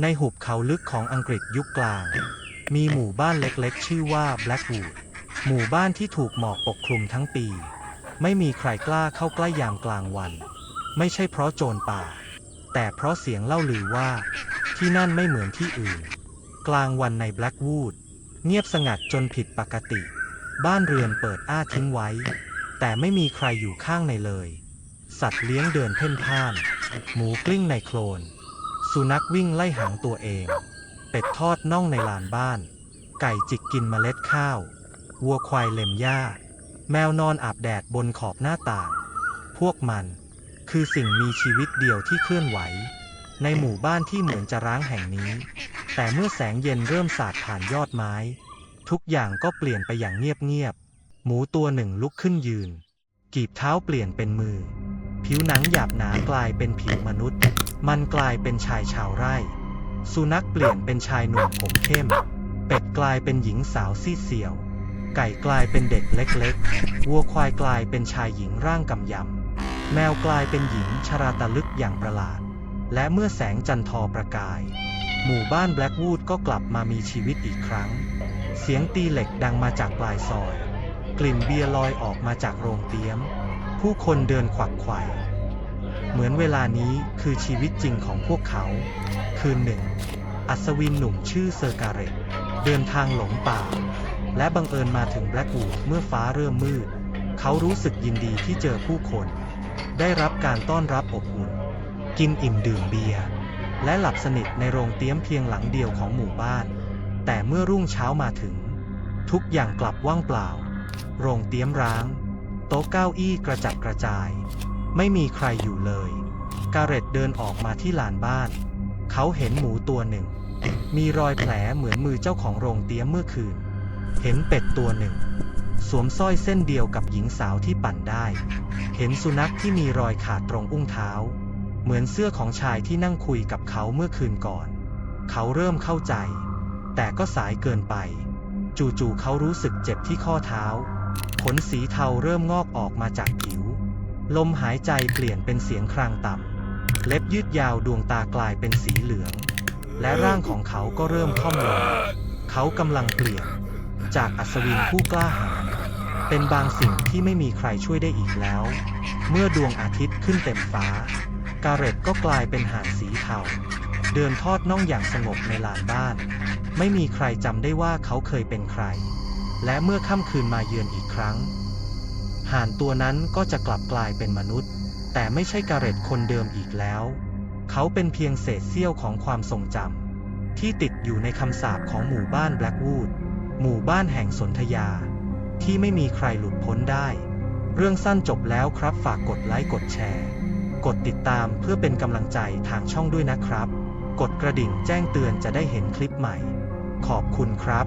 ในหุบเขาลึกของอังกฤษยุคกลาง มีหมู่บ้านเล็กๆ ชื่อว่า Blackwood หมู่บ้านที่ถูกหมอกปกคลุมทั้งปี ไม่มีใครกล้าเข้าใกล้ยามกลางวัน ไม่ใช่เพราะโจรป่า แต่เพราะเสียงเล่าลือว่า ที่นั่นไม่เหมือนที่อื่น กลางวันใน Blackwood เงียบสงัดจนผิดปกติ บ้านเรือนเปิดอ้าทิ้งไว้ แต่ไม่มีใครอยู่ข้างในเลย สัตว์เลี้ยงเดินเพ่นพ่าน หมูกลิ้งในโคลน สุนัขวิ่งไล่หางตัวเอง เป็ดทอดน่องในลานบ้าน ไก่จิกกินเมล็ดข้าว วัวควายเล็มหญ้า แมวนอนอาบแดดบนขอบหน้าต่าง พวกมันคือสิ่งมีชีวิตเดียวที่เคลื่อนไหว ในหมู่บ้านที่เหมือนจะร้างแห่งนี้ แต่เมื่อแสงเย็นเริ่มสาดผ่านยอดไม้ ทุกอย่างก็เปลี่ยนไปอย่างเงียบๆหมูตัวหนึ่งลุกขึ้นยืน กีบเท้าเปลี่ยนเป็นมือ ผิวหนังหยาบหนากลายเป็นผิวมนุษย์ มันกลายเป็นชายชาวไร่ สุนัขเปลี่ยนเป็นชายหนุ่มผมเข้ม เป็ดกลายเป็นหญิงสาวซีเสียว ไก่กลายเป็นเด็กเล็กๆ วัวควายกลายเป็นชายหญิงร่างกำยำ แมวกลายเป็นหญิงชราตะลึกอย่างประหลาด และเมื่อแสงจันทอประกาย หมู่บ้านแบล็กวูดก็กลับมามีชีวิตอีกครั้ง เสียงตีเหล็กดังมาจากปลายซอย กลิ่นเบียร์ลอยออกมาจากโรงเตี๊ยม ผู้คนเดินขวักไขว่ เหมือนเวลานี้คือชีวิตจริงของพวกเขา คืนหนึ่ง อัศวินหนุ่มชื่อเซอร์การเรตเดินทางหลงป่า และบังเอิญมาถึงแบล็กวูดเมื่อฟ้าเริ่มมืด เขารู้สึกยินดีที่เจอผู้คน ได้รับการต้อนรับอบอุ่น กินอิ่มดื่มเบียร์และหลับสนิทในโรงเตี๊ยมเพียงหลังเดียวของหมู่บ้าน แต่เมื่อรุ่งเช้ามาถึง ทุกอย่างกลับว่างเปล่า โรงเตี๊ยมร้าง โต๊ะเก้าอี้กระจัดกระจาย ไม่มีใครอยู่เลย กาเร็ตเดินออกมาที่ลานบ้าน เขาเห็นหมูตัวหนึ่ง มีรอยแผลเหมือนมือเจ้าของโรงเตี๊ยมเมื่อคืน เห็นเป็ดตัวหนึ่ง สวมสร้อยเส้นเดียวกับหญิงสาวที่ปั่นได้ เห็นสุนัขที่มีรอยขาดตรงอุ้งเท้า เหมือนเสื้อของชายที่นั่งคุยกับเขาเมื่อคืนก่อน เขาเริ่มเข้าใจ แต่ก็สายเกินไป จู่ๆเขารู้สึกเจ็บที่ข้อเท้า ขนสีเทาเริ่มงอกออกมาจากผิว ลมหายใจเปลี่ยนเป็นเสียงครางต่ำ เล็บยืดยาวดวงตากลายเป็นสีเหลือง และร่างของเขาก็เริ่มค่อมลง เขากำลังเปลี่ยน จากอัศวินผู้กล้าหาญเป็นบางสิ่งที่ไม่มีใครช่วยได้อีกแล้ว เมื่อดวงอาทิตย์ขึ้นเต็มฟ้า กาเร็ตก็กลายเป็นห่านสีเทาเดินทอดน่องอย่างสงบในลานบ้าน ไม่มีใครจำได้ว่าเขาเคยเป็นใคร และเมื่อค่ำคืนมาเยือนอีกครั้ง ห่านตัวนั้นก็จะกลับกลายเป็นมนุษย์ แต่ไม่ใช่กาเร็ตคนเดิมอีกแล้ว เขาเป็นเพียงเศษเสี้ยวของความทรงจำที่ติดอยู่ในคำสาปของหมู่บ้านแบล็กวูดหมู่บ้านแห่งสนธยา ที่ไม่มีใครหลุดพ้นได้ เรื่องสั้นจบแล้วครับฝากกดไลค์กดแชร์ กดติดตามเพื่อเป็นกำลังใจทางช่องด้วยนะครับ กดกระดิ่งแจ้งเตือนจะได้เห็นคลิปใหม่ ขอบคุณครับ